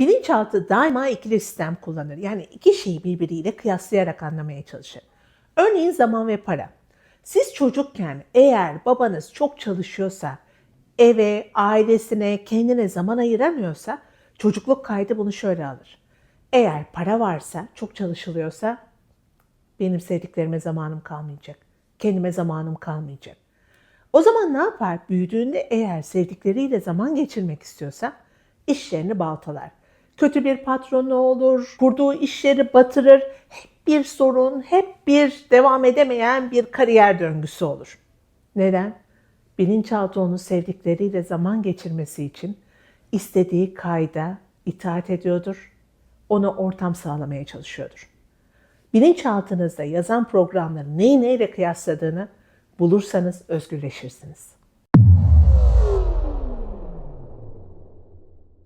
Bilinçaltı daima ikili sistem kullanır. Yani iki şeyi birbiriyle kıyaslayarak anlamaya çalışır. Örneğin zaman ve para. Siz çocukken eğer babanız çok çalışıyorsa, eve, ailesine, kendine zaman ayıramıyorsa çocukluk kaydı bunu şöyle alır. Eğer para varsa, çok çalışılıyorsa benim sevdiklerime zamanım kalmayacak. Kendime zamanım kalmayacak. O zaman ne yapar? Büyüdüğünde eğer sevdikleriyle zaman geçirmek istiyorsa işlerini baltalar. Kötü bir patronu olur, kurduğu işleri batırır. Hep bir sorun, hep bir devam edemeyen bir kariyer döngüsü olur. Neden? Bilinçaltı onu sevdikleriyle zaman geçirmesi için istediği kayda itaat ediyordur. Ona ortam sağlamaya çalışıyordur. Bilinçaltınızda yazan programların neyi neyle kıyasladığını bulursanız özgürleşirsiniz.